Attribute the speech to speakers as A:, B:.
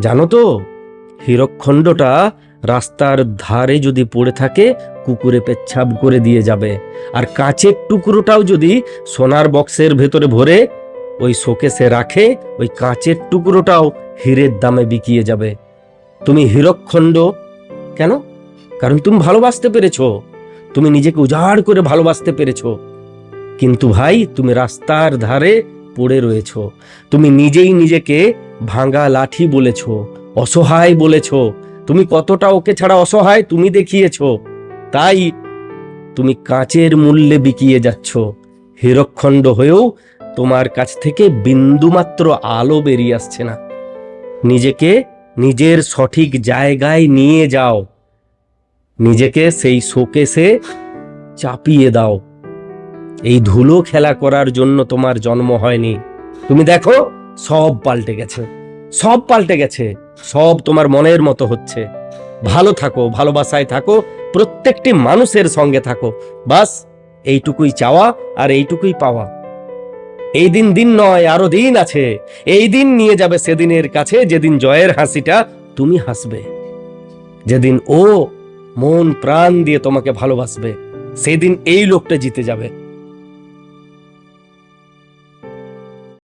A: জানো তো, হীরকখণ্ডটা রাস্তার ধারে যদি পড়ে থাকে, কুকুরে পেচ্ছাপ করে দিয়ে যাবে। আর কাঁচের টুকরোটাও যদি সোনার বক্সের ভেতরে ভরে, ওই শোকেসে রাখে, ওই কাঁচের টুকরোটাও হীরের দামে বিকিয়ে যাবে। তুমি হীরকখণ্ড কেন? কারণ তুমি ভালোবাসতে পেরেছ। তুমি নিজেকে উজাড় করে ভালোবাসতে পেরেছ। কিন্তু ভাই, তুমি রাস্তার ধারে পড়ে রয়েছো। তুমি নিজেই নিজেকে ভাঙা লাঠি বলেছ, অসহায় বলেছ। তুমি কতটা ওকে ছাড়া অসহায় তুমি দেখিয়েছো। তাই তুমি কাঁচের মূল্যে বিকিয়ে যাচ্ছ। হীরকখণ্ড হয়েও তোমার কাছ থেকে বিন্দুমাত্র আলো বেরিয়ে আসছে না। নিজেকে নিজের সঠিক জায়গায় নিয়ে যাও। নিজেকে সেই শোকেসে চাপিয়ে দাও। এই ধুলো খেলা করার জন্য তোমার জন্ম হয়নি। তুমি দেখো, সব পাল্টে গেছে। সব পাল্টে গেছে। সব তোমার মনের মতো হচ্ছে। ভালো থাকো, ভালোবাসায় থাকো, প্রত্যেকটি মানুষের সঙ্গে থাকো। বাস, এইটুকুই চাওয়া আর এইটুকুই পাওয়া। এই দিন দিন নয়, আরও দিন আছে। এই দিন নিয়ে যাবে সেদিনের কাছে, যেদিন জয়ের হাসিটা তুমি হাসবে। যেদিন ও মন প্রাণ দিয়ে তোমাকে ভালোবাসবে, সেদিন এই লোকটা জিতে যাবে।